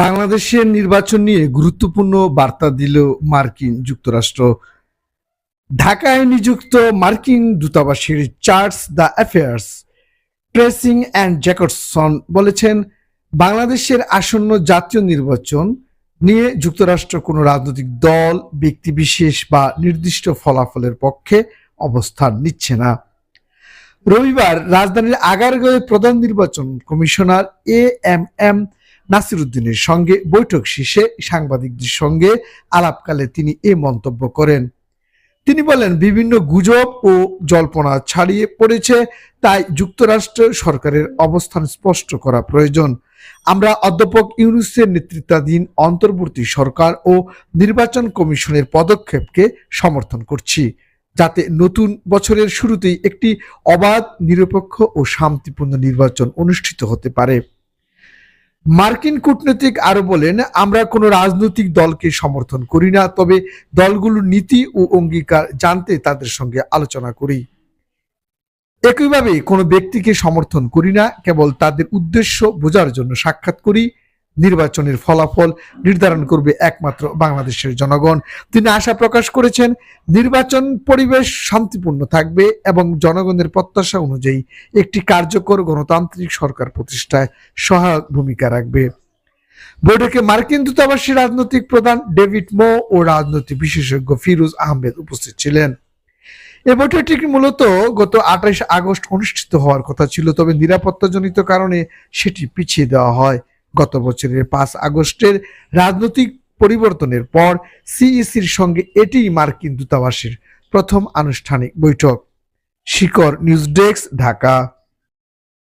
বাংলাদেশের নির্বাচন নিয়ে গুরুত্বপূর্ণ বার্তা দিল মার্কিন যুক্তরাষ্ট্র। ঢাকায় নিযুক্ত মার্কিন দূতাবাসের charge d' affaires Tracey Ann Jacobson বলেছেন, বাংলাদেশের আসন্ন জাতীয় নির্বাচন নিয়ে যুক্তরাষ্ট্র কোনো রাজনৈতিক দল ব্যক্তিবিশেষ বা নির্দিষ্ট ফলাফলের পক্ষে অবস্থান নিচ্ছে না। রবিবার রাজধানীর আগারগাঁওয়ে প্রধান নির্বাচন কমিশনার এ এম এম নাসিরুদ্দিনের সঙ্গে বৈঠক শেষে সাংবাদিকদের সঙ্গে আলাপকালে তিনি এ মন্তব্য করেন। তিনি বলেন, বিভিন্ন গুজব ও জল্পনা ছাড়িয়ে পড়েছে, তাই যুক্তরাষ্ট্র সরকারের অবস্থান স্পষ্ট করা প্রয়োজন। আমরা অধ্যাপক ইউনুসের নেতৃত্বাধীন অন্তর্বর্তী সরকার ও নির্বাচন কমিশনের পদক্ষেপকে সমর্থন করছি, যাতে নতুন বছরের শুরুতেই একটি অবাধ, নিরপেক্ষ ও শান্তিপূর্ণ নির্বাচন অনুষ্ঠিত হতে পারে। মার্কিন কূটনীতিক আরও বলেন, আমরা কোনো রাজনৈতিক দলকে সমর্থন করি না, তবে দলগুলোর নীতি ও অঙ্গীকার জানতে তাদের সঙ্গে আলোচনা করি। একইভাবে কোনো ব্যক্তিকে সমর্থন করি না, কেবল তাদের উদ্দেশ্য বোঝার জন্য সাক্ষাৎ করি। নির্বাচনের ফলাফল নির্ধারণ করবে একমাত্র বাংলাদেশের জনগণ। তিনি আশা প্রকাশ করেছেন, নির্বাচন পরিবেশ শান্তিপূর্ণ থাকবে এবং জনগণের প্রত্যাশা অনুযায়ী একটি কার্যকর গণতান্ত্রিক সরকার প্রতিষ্ঠায় সহায়ক ভূমিকা রাখবে। বৈঠকে মার্কিন দূতাবাসী রাজনৈতিক প্রধান ডেভিড মো ও রাজনৈতিক বিশেষজ্ঞ ফিরোজ আহমেদ উপস্থিত ছিলেন। এই বৈঠকটি মূলত গত আঠাইশ আগস্ট অনুষ্ঠিত হওয়ার কথা ছিল, তবে নিরাপত্তাজনিত কারণে সেটি পিছিয়ে দেওয়া হয়। গত বছরের পাঁচ আগস্টের রাজনৈতিক পরিবর্তনের পর সিইসির সঙ্গে এটি মার্কিন দূতাবাসের প্রথম আনুষ্ঠানিক বৈঠক। শিকর নিউজ ডেস্ক, ঢাকা।